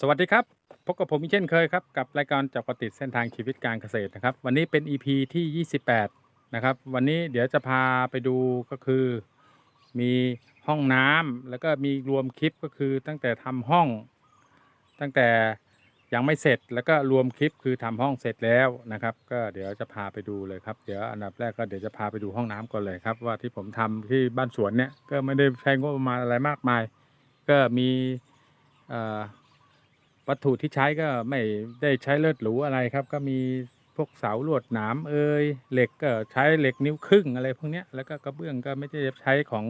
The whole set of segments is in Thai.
สวัสดีครับพบกับผมอีกเช่นเคยครับกับรายการจาะเกาะติดเส้นทางชีวิตการเกษตรนะครับ วันนี้เป็น EP ที่ 28 นะครับ วันนี้เดี๋ยวจะพาไปดูก็คือ มีห้องน้ำแล้วก็มีรวมคลิปก็คือตั้งแต่ทำห้อง ตั้งแต่ยังไม่เสร็จแล้วก็รวมคลิปคือทำห้องเสร็จแล้วนะครับ ก็เดี๋ยวจะพาไปดูเลยครับเดี๋ยวอันดับแรกก็เดี๋ยวจะพาไปดูห้องน้ำก่อนเลยครับว่าที่ผมทำที่บ้านสวนเนี่ยก็ไม่ได้ใช้งบประมาณอะไรมากมาย ก็มีอ่อ วัตถุที่ใช้ก็ไม่ได้ใช้เลือดหรูอะไรครับ ก็มีพวกเสาลวดหนามเอยเหล็กก็ใช้เหล็กนิ้วครึ่งอะไรพวกเนี้ยแล้วก็กระเบื้องก็ไม่ได้ใช้ของ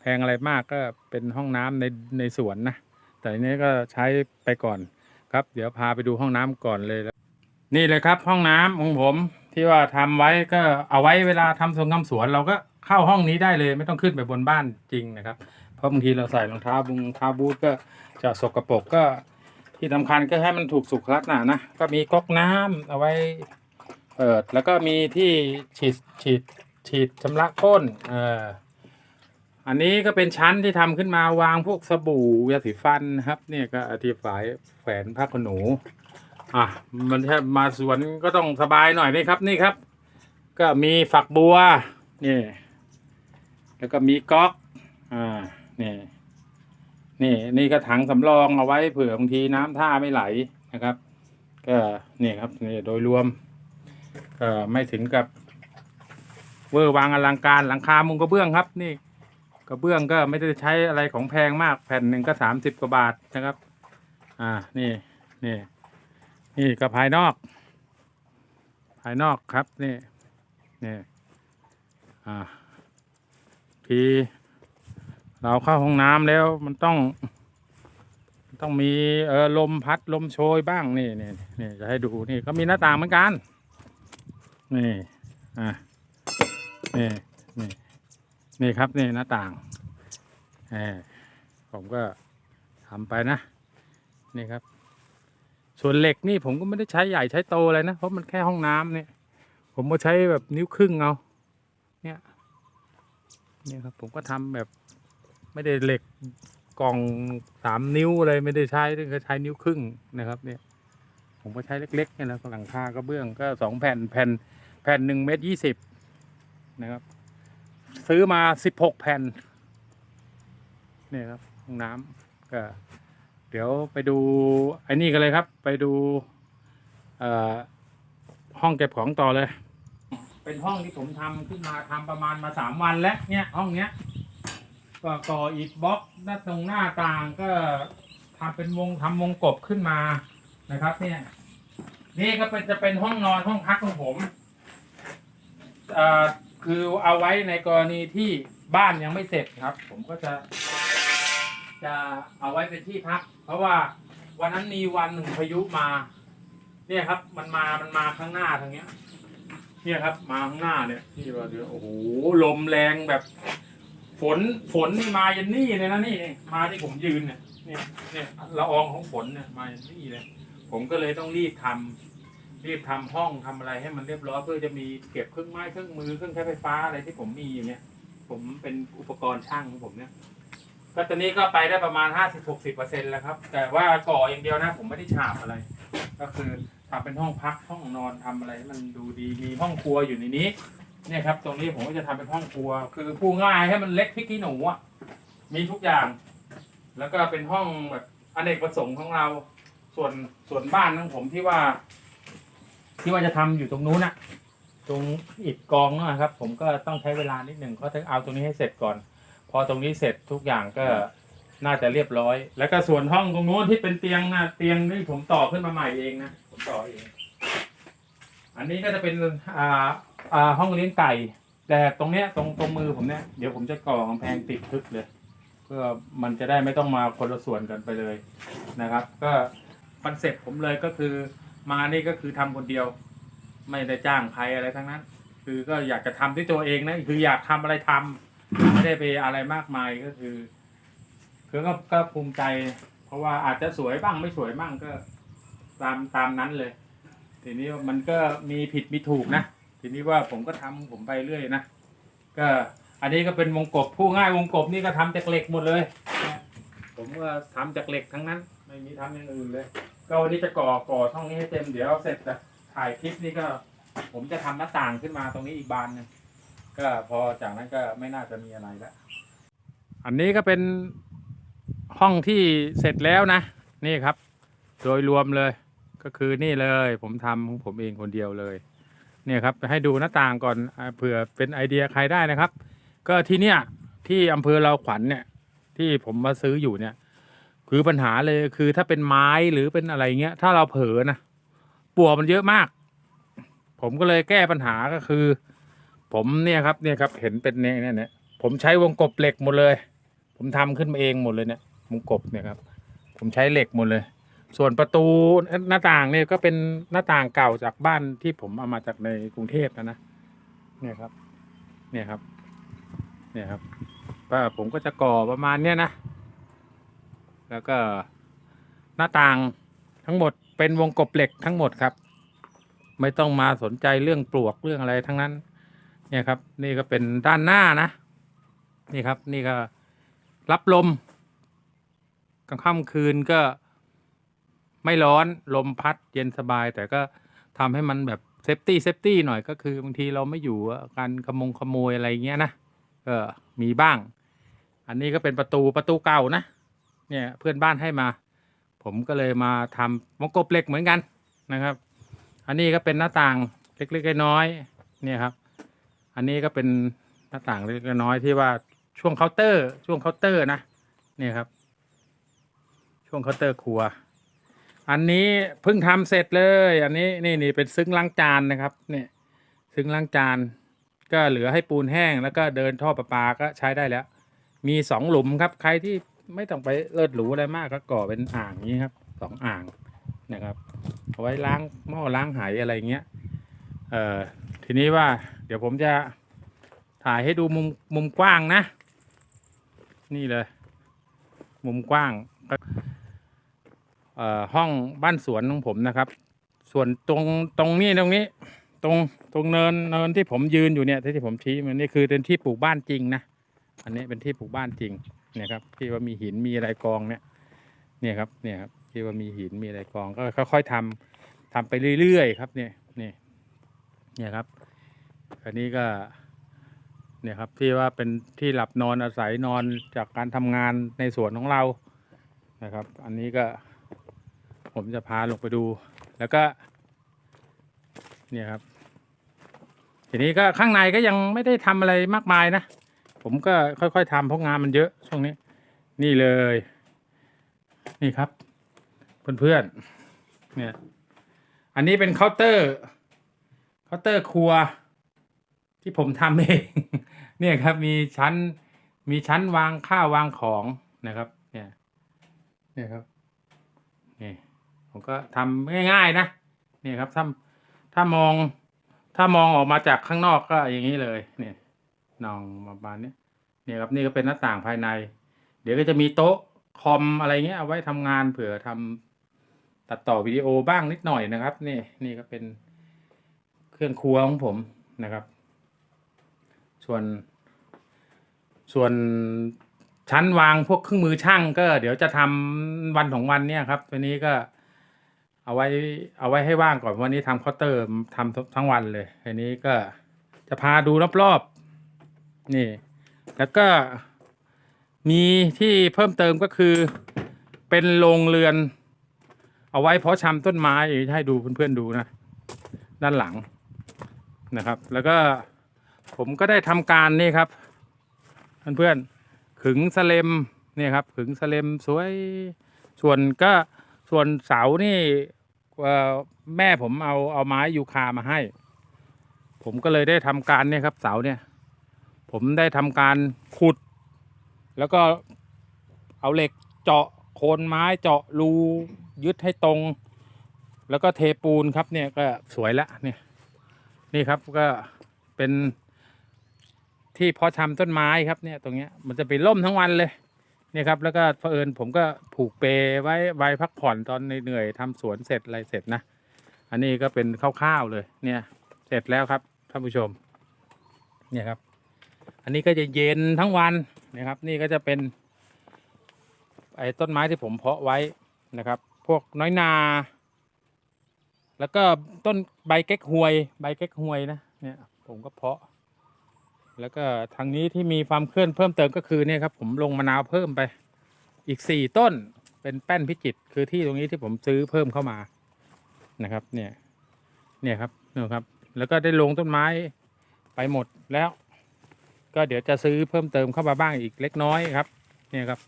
แพงอะไรมากก็เป็นห้องน้ำในในสวนนะแต่อันนี้ก็ใช้ไปก่อนครับ เดี๋ยวพาไปดูห้องน้ำก่อนเลยนี่เลยครับ ห้องน้ำของผมที่ว่าทำไว้ก็เอาไว้เวลาทำสวนทำสวน เราก็เข้าห้องนี้ได้เลย ไม่ต้องขึ้นไปบนบ้านจริงนะครับ เพราะบางทีเราใส่รองเท้าบุงเท้าบูทก็จะสกรปรกก็ ที่สำคัญก็ให้มันถูกสุขลักษณะนะ ก็มีก๊อกน้ำเอาไว้เปิดแล้วก็มีที่ฉีดฉีดฉีดชำระก้นเอออันนี้ก็เป็นชั้นที่ทำขึ้นมาวางพวกสบู่ยาสีฟันนะครับ เนี่ยก็อธิบายแขวนผ้าขนหนู อะมันถ้ามาสวนก็ต้องสบายหน่อยนี่ครับนี่ครับ ก็มีฝักบัวนี่แล้วก็มีก๊อกอ่านี่ นี่นี่ก็ถังสำรองเอาไว้เผื่อบางทีน้ำท่าไม่ไหลนะครับ ก็นี่ครับนี่โดยรวมก็ไม่ถึงกับเวอร์วางอลังการหลังคามุงกระเบื้องครับ นี่กระเบื้องก็ไม่ได้ใช้อะไรของแพงมากแผ่นหนึ่งก็สามสิบกว่าบาทนะครับ อ่านี่นี่นี่ก็ภายนอก ภายนอกครับนี่นี่อ่าที เราเข้าห้องน้ำแล้วมันต้อง ต้องมีเออลมพัดลมโชยบ้างนี่นี่นี่จะให้ดูนี่ก็มีหน้าต่างเหมือนกัน นี่อะนี่นี่นี่ครับนี่หน้าต่างเออผมก็ทำไปนะ นี่ครับ ส่วนเหล็กนี่ผมก็ไม่ได้ใช้ใหญ่ใช้โตเลยนะเพราะมันแค่ห้องน้ำเนี่ย ผมก็ใช้แบบนิ้วครึ่งเอาเนี่ยเนี่ยครับผมก็ทำแบบ ไม่ได้เหล็กกล่องสามนิ้วอะไรไม่ได้ใช้ก็ใช้นิ้วครึ่งนะครับ เนี่ย ผมก็ใช้เล็กๆนี่นะหลังคากระเบื้องก็สองแผ่นแผ่นแผ่นหนึ่งเมตรยี่สิบนะครับ ซื้อมาสิบหกแผ่นเนี่ยครับห้องน้ำก็ เดี๋ยวไปดูไอ้นี่กันเลยครับ ไปดูห้องเก็บของต่อเลย เป็นห้องที่ผมทำขึ้นมาทำประมาณมาสามวันแล้วเนี่ยห้องเนี้ย ก็ก่ออิฐบล็อกหน้าตรงหน้าต่างก็ทำเป็นวงทำวงกบขึ้นมานะครับ เนี่ย นี่ก็เป็นจะเป็นห้องนอนห้องพักของผมอ่อคือเอาไว้ในกรณีที่บ้านยังไม่เสร็จครับ ผมก็จะ จะเอาไว้เป็นที่พัก เพราะว่าวันนั้นมีวันหนึ่งพายุมา เนี่ยครับ มันมามันมาข้างหน้าทางเนี้ย เนี่ยครับ มาข้างหน้าเนี่ยที่ว่าเดี๋ยวโอ้โหลมแรงแบบ นฝนนี่มายันนี่เลยนะนี่มาที่ผมยืนเนี่ยเนี่ยเนี่ยละอองของฝนเนี่ยมายันนี่เลย ผมก็เลยต้องรีบทำรีบทำห้องทำอะไรให้มันเรียบร้อยเพื่อจะมีเก็บเครื่องไม้เครื่องมือเครื่องใช้ไฟฟ้าอะไรที่ผมมีอยู่เนี่ย ผมเป็นอุปกรณ์ช่างของผมเนี่ยก็ตอนนี้ก็ไปได้ประมาณห้าสิบหกสิบเปอร์เซ็นแล้วครับ แต่ว่าก่ออย่างเดียวนะ ผมไม่ได้ฉาบอะไร ก็คือทำเป็นห้องพักห้องนอนทำอะไรให้มันดูดีมีห้องครัวอยู่ในนี้ เนี่ยครับ ตรงนี้ผมก็จะทำเป็นห้องครัว คือพูดง่ายให้มันเล็กพริกขี้หนูอะมีทุกอย่าง แล้วก็เป็นห้องแบบอเนกประสงค์ของเรา ส่วนส่วนบ้านของผมที่ว่า ที่ว่าจะทำอยู่ตรงนู้นน่ะ ตรงอิฐกองนั่นนะครับ ผมก็ต้องใช้เวลานิดหนึ่งก็ต้องเอาตรงนี้ให้เสร็จก่อน พอตรงนี้เสร็จทุกอย่างก็น่าจะเรียบร้อย แล้วก็ส่วนห้องตรงนู้นที่เป็นเตียงนะเตียงนี่ผมต่อขึ้นมาใหม่เองนะผมต่อเอง อันนี้ก็จะเป็นอ่า อ่าห้องเลี้ยงไก่ แต่ตรงเนี้ยตรงตรงมือผมเนี้ยเดี๋ยวผมจะก่อกำแพงติดทึบเลย เพื่อมันจะได้ไม่ต้องมาคนละส่วนกันไปเลยนะครับ ก็คอนเซ็ปต์ผมเลยก็คือมานี่ก็คือทำคนเดียว ไม่ได้จ้างใครอะไรทั้งนั้น คือก็อยากจะทำด้วยตัวเองนะคืออยากทำอะไรทำไม่ได้ไปอะไรมากมายก็คือคือก็ก็ภูมิใจ เพราะว่าอาจจะสวยบ้างไม่สวยบ้างก็ตามตามนั้นเลย ทีนี้มันก็มีผิดมีถูกนะ ทีนี้ว่าผมก็ทำผมไปเรื่อยนะก็อันนี้ก็เป็นวงกบผู้ง่ายวงกบนี่ก็ทำจากเหล็กหมดเลย ผมก็ทำจากเหล็กทั้งนั้น ไม่มีทำอย่างอื่นเลย ก็วันนี้จะก่อก่อช่องนี้ให้เต็มเดี๋ยวเสร็จจะถ่ายคลิปนี้ก็ ผมจะทำหน้าต่างขึ้นมาตรงนี้อีกบานหนึงก็พอจากนั้นก็ไม่น่าจะมีอะไรแล้วอันนี้ก็เป็นห้องที่เสร็จแล้วนะ นี่ครับ โดยรวมเลยก็คือนี่เลย ผมทำของผมเองคนเดียวเลย เนี่ยครับให้ดูหน้าต่างก่อนเผื่อเป็นไอเดียใครได้นะครับ ก็ที่เนี่ยที่อำเภอเราขวัญเนี่ยที่ผมมาซื้ออยู่เนี่ย คือปัญหาเลยคือถ้าเป็นไม้หรือเป็นอะไรเงี้ย ถ้าเราเผลอนะปลวกมันเยอะมาก ผมก็เลยแก้ปัญหาก็คือ ผมเนี่ยครับเนี่ยครับเห็นเป็นเนี่ยเนี่ยเนี่ยผมใช้วงกบเหล็กหมดเลย ผมทำขึ้นมาเองหมดเลยเนี่ยวงกบเนี่ยครับ ผมใช้เหล็กหมดเลย ส่วนประตูหน้าต่างเนี่ยก็เป็นหน้าต่างเก่าจากบ้านที่ผมเอามาจากในกรุงเทพนะนะเนี่ยครับ เนี่ยครับ เนี่ยครับก็ผมก็จะก่อประมาณเนี้ยนะ แล้วก็หน้าต่างทั้งหมดเป็นวงกบเหล็กทั้งหมดครับ ไม่ต้องมาสนใจเรื่องปลวกเรื่องอะไรทั้งนั้น เนี่ยครับ นี่ก็เป็นด้านหน้านะ นี่ครับ นี่ก็รับลมกลางค่ำคืนก็ ไม่ร้อนลมพัดเย็นสบาย แต่ก็ทำให้มันแบบเซฟตี้เซฟตี้หน่อยก็คือบางทีเราไม่อยู่การขโมงขโมยอะไรเงี้ยนะก็มีบ้าง อันนี้ก็เป็นประตูประตูเก่านะ เนี่ยเพื่อนบ้านให้มา ผมก็เลยมาทำวงกบเหล็กเหมือนกันนะครับ อันนี้ก็เป็นหน้าต่างเล็กๆน้อยๆเนี่ยครับ อันนี้ก็เป็นหน้าต่างเล็กๆน้อยที่ว่าช่วงเคาน์เตอร์ ช่วงเคาน์เตอร์นะเนี่ยครับ ช่วงเคาน์เตอร์ครัว อันนี้เพิ่งทำเสร็จเลย อันนี้นี่นี่เป็นซึ้งล้างจานนะครับเนี่ยซึ้งล้างจาน ก็เหลือให้ปูนแห้งแล้วก็เดินท่อประปาก็ใช้ได้แล้ว มีสองหลุมครับ ใครที่ไม่ต้องไปเลิศหรูอะไรมากก็ก่อเป็นอ่างนี้ครับสองอ่างนะครับเอาไว้ล้างหม้อล้างไหอะไรเงี้ยเอ่อทีนี้ว่า เดี๋ยวผมจะถ่ายให้ดูมุมมุมกว้างนะ นี่เลย มุมกว้างเอ่อ ห้องบ้านสวนของผมนะครับ ส่วนตรงตรงนี้ตรงนี้ ตรงตรงเนินเนินที่ผมยืนอยู่เนี่ยที่ผมชี้มันนี่คือเป็นที่ปลูกบ้านจริงนะอันนี้เป็นที่ปลูกบ้านจริงเนี่ยครับที่ว่ามีหินมีอะไรกองเนี่ยเนี่ยครับเนี่ยครับที่ว่ามีหินมีอะไรกองก็ค่อยๆทำทำไปเรื่อยๆครับเนี่ยนี่เนี่ยครับอันนี้ก็เนี่ยครับที่ว่าเป็นที่หลับนอนอาศัยนอนจากการทำงานในสวนของเรานะครับ อันนี้ก็ ผมจะพาลงไปดู แล้วก็ เนี่ยครับ ทีนี้ก็ข้างในก็ยังไม่ได้ทำอะไรมากมายนะ ผมก็ค่อยๆทำเพราะงานมันเยอะช่วงนี้ นี่เลย นี่ครับ เพื่อนๆ เนี่ย อันนี้เป็นเคาน์เตอร์เคาน์เตอร์ครัว ที่ผมทำเอง เนี่ยครับมีชั้นมีชั้นวางข้าววางของนะครับ เนี่ย เนี่ยครับ นี่ ผมก็ทำง่าย ๆ นะเนี่ยครับถ้าถ้ามองถ้ามองออกมาจากข้างนอกก็อย่างนี้เลยเนี่ยนองประมาณนี้เนี่ยครับนี่ก็เป็นหน้าต่างภายใน เดี๋ยวก็จะมีโต๊ะคอมอะไรเงี้ยเอาไว้ทำงานเผื่อทำตัดต่อวิดีโอบ้างนิดหน่อยนะครับ นี่นี่ก็เป็นเครื่องครัวของผมนะครับ ส่วน ส่วนชั้นวางพวกเครื่องมือช่างก็เดี๋ยวจะทำวันของวันเนี่ยครับวันนี้ก็ เอาไว้เอาไว้ให้ว่างก่อนวันนี้ทำเคาน์เตอร์ทำทั้งวันเลยทีนี้ก็จะพาดูรอบๆนี่ แล้วก็มีที่เพิ่มเติมก็คือเป็นโรงเรือน เอาไว้เพาะชำต้นไม้ให้ดูเพื่อนๆดูนะ ด้านหลังนะครับ แล้วก็ผมก็ได้ทำการนี่ครับเพื่อนๆขึงสเลมเนี่ยครับขึงสเลมสวยส่วนก็ ส่วนเสานี่แม่ผมเอาเอาไม้ยูคามาให้ ผมก็เลยได้ทำการเนี่ยครับ เสาเนี่ย ผมได้ทำการขุด แล้วก็เอาเหล็กเจาะโคนไม้เจาะรูยึดให้ตรง แล้วก็เทปูนครับเนี่ยก็สวยล้วเนี่ย นี่ครับก็เป็นที่เพาะชำต้นไม้ครับเนี่ยตรงเนี้ยมันจะเป็นร่มทั้งวันเลย เนี่ยครับแล้วก็เผอิญผมก็ผูกเปไว้ไว้พักผ่อนตอนเหนื่อยๆทำสวนเสร็จอะไรเสร็จนะ อันนี้ก็เป็นคร่าวๆเลยเนี่ย เสร็จแล้วครับท่านผู้ชม เนี่ยครับ อันนี้ก็จะเย็นทั้งวันนะครับ นี่ก็จะเป็น ไอ้ต้นไม้ที่ผมเพาะไว้นะครับ พวกน้อยนา แล้วก็ต้นใบเก๊กฮวย ใบเก๊กฮวยนะเนี่ยผมก็เพาะ แล้วก็ทางนี้ที่มีความเคลื่อนเพิ่มเติมก็คือเนี่ยครับผมลงมะนาวเพิ่มไปอีกสี่ต้นเป็นแป้นพิจิตรคือที่ตรงนี้ที่ผมซื้อเพิ่มเข้ามานะครับ เนี่ย เนี่ยครับนี่ครับ แล้วก็ได้ลงต้นไม้ไปหมดแล้ว ก็เดี๋ยวจะซื้อเพิ่มเติมเข้ามาบ้างอีกเล็กน้อยครับ เนี่ยครับ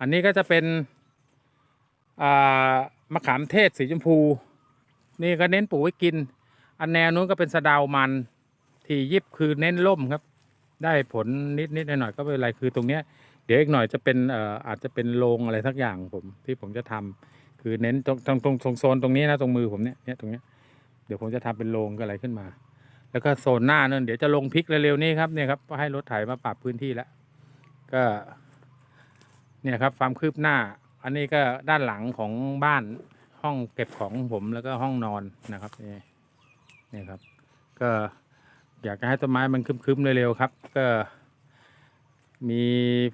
อันนี้ก็จะเป็นมะขามเทศสีชมพู นี่ก็เน้นปลูกไว้กิน อันแนวนู้นก็เป็นสะดาวมัน ที่ยิบคือเน้นล่มครับ ได้ผลนิดนิดหน่อยๆก็ไม่เป็นไรคือตรงเนี้ยเดี๋ยวอีกหน่อยจะเป็นเอ่ออาจจะเป็นโรงอะไรสักอย่างผมที่ผมจะทำคือเน้นตรงตรงตรงตรงโซนตรงนี้นะตรงมือผมเนี่ยเนี่ยตรงเนี้ยเดี๋ยวผมจะทำเป็นโรงก็อะไรขึ้นมา แล้วก็โซนหน้านั่นเดี๋ยวจะลงพริกเร็วๆนี้ครับเนี่ยครับก็ให้รถไถมาปรับพื้นที่แล้วก็ เนี่ยครับความคืบหน้า อันนี้ก็ด้านหลังของบ้านห้องเก็บของของผมแล้วก็ห้องนอนนะครับนี่นี่ครับ ก็ อยากให้ต้นไม้มันคึมๆเร็วๆครับ ก็ มี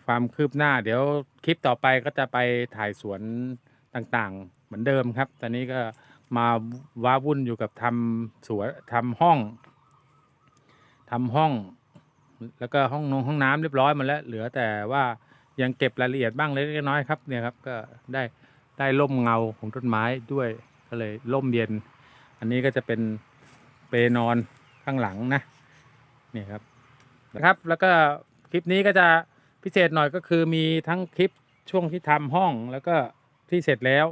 ความคืบหน้า เดี๋ยวคลิปต่อไปก็จะไปถ่ายสวนต่างๆ เหมือนเดิมครับ ตอนนี้ก็มาว้าวุ่นอยู่กับทำสวนทำห้องทำห้อง แล้วก็ห้องนงห้องน้ำเรียบร้อยหมาแล้ว เหลือแต่ว่ายังเก็บรายละเอียดบ้างเล็กน้อยครับเนี่ยครับก็ได้ได้ร่มเงาของต้นไม้ด้วยก็เลยร่มเย็น อันนี้ก็จะเป็นเปนอนข้างหลังนะ นี่ครับนะครับ แล้วก็คลิปนี้ก็จะพิเศษหน่อยก็คือมีทั้งคลิปช่วงที่ทำห้องแล้วก็ที่เสร็จแล้ว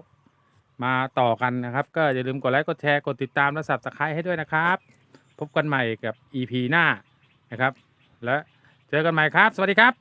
มาต่อกันนะครับ ก็อย่าลืมกดไลค์กดแชร์กดติดตามและสับสไครต์ให้ด้วยนะครับ พบกันใหม่กับ EP หน้านะครับ และเจอกันใหม่ครับ สวัสดีครับ